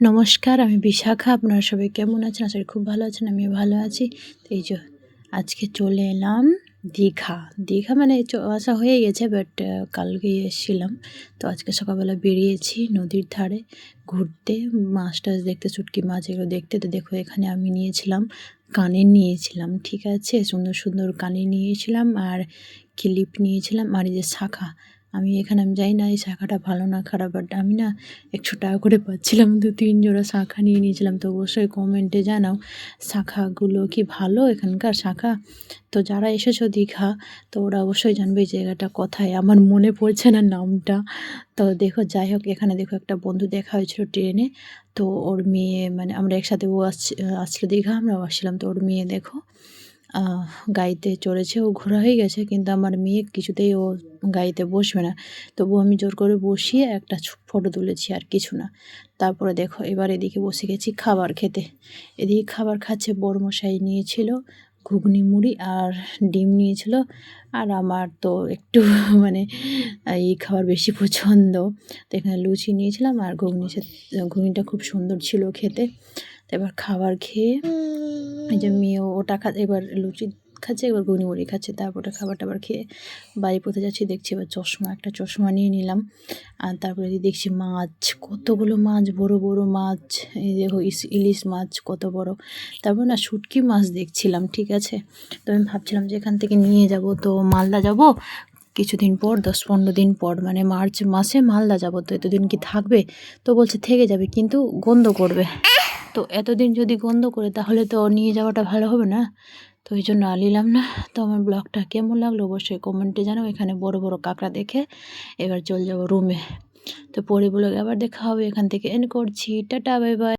নমস্কার, আমি বিশাখা। আপনারা সবাই কেমন আছেন? আসলে খুব ভালো আছেন, আমিও ভালো আছি। তো এই যে, আজকে চলে এলাম দীঘা। দীঘা মানে আসা হয়ে গেছে বাট কালকে এসেছিলাম। তো আজকে সকালবেলা বেরিয়েছি নদীর ধারে ঘুরতে। মাছ টাছ দেখতে, চুটকি মাছ এগুলো দেখতে। তো দেখো, এখানে আমি নিয়েছিলাম কানের নিয়েছিলাম, ঠিক আছে? সুন্দর সুন্দর কানে নিয়েছিলাম আর ক্লিপ নিয়েছিলাম। আর এই যে শাখা আমি এখানে, আমি যাই না এই শাখাটা ভালো না খারাপ বাট আমি না একশো টাকা করে পাচ্ছিলাম। দু তিন জোড়া শাখা নিয়ে নিয়েছিলাম। তো অবশ্যই কমেন্টে জানাও শাখাগুলো কি ভালো এখানকার শাখা? তো যারা এসেছ দীঘা, তো ওরা অবশ্যই জানবে এই জায়গাটা কোথায়। আমার মনে পড়ছে না নামটা। তো দেখো, যাই হোক, এখানে দেখো একটা বন্ধু দেখা হয়েছিল ট্রেনে। তো ওর মেয়ে মানে আমরা একসাথে ও আসছি আসছিল দীঘা, আমরাও আসছিলাম। তো ওর মেয়ে দেখো গাড়িতে চড়েছে, ও ঘোরা হয়ে গেছে, কিন্তু আমার মেয়ে কিছুতেই ও গাড়িতে বসবে না। তবু আমি জোর করে বসিয়ে একটা ফটো তুলেছি আর কিছু না। তারপরে দেখো, এবার এদিকে বসে গেছি খাবার খেতে। এদিকে খাবার খাচ্ছে বড়মশাই, নিয়েছিল ঘুগনি মুড়ি আর ডিম নিয়েছিল। আর আমার তো একটু মানে এই খাবার বেশি পছন্দ। তো এখানে লুচি নিয়েছিলাম আর ঘুগনি ঘুগনিটা খুব সুন্দর ছিল খেতে। তো এবার খাবার খেয়ে এই যে মেয়েও ওটা খা, এবার লুচি খাচ্ছে, এবার ঘুগনি মুড়ি খাচ্ছে, তারপরে খাবার টাবার খেয়ে বাড়ি পথে যাচ্ছি, দেখছি এবার চশমা, একটা চশমা নিয়ে নিলাম। আর তারপরে দেখছি মাছ, কতগুলো মাছ, বড় বড় মাছ, এই ইস- ইলিশ মাছ, কত বড়। তারপর না শুটকি মাছ দেখছিলাম, ঠিক আছে? তো আমি ভাবছিলাম যে এখান থেকে নিয়ে যাব, তো মালদা যাব। কিছুদিন পর, দশ পনেরো দিন পর মানে মার্চ মাসে মালদা যাব। তো এতদিন কি থাকবে? তো বলছে, থেকে যাবে। কিন্তু গন্ধ করবে। তো এতদিন যদি গন্ধ করে তাহলে তো নিয়ে যাওয়াটা ভালো হবে না। তো এই জন্য নিলাম না। তো আমার ব্লগটা কেমন লাগল অবশ্যই কমেন্টে জানো এখানে বড় বড় কাঁকড়া দেখে এবার চলে যাব রুমে তো পরে ব্লগে আবার দেখা হবে এখান থেকে। এন করছি। Tata bye bye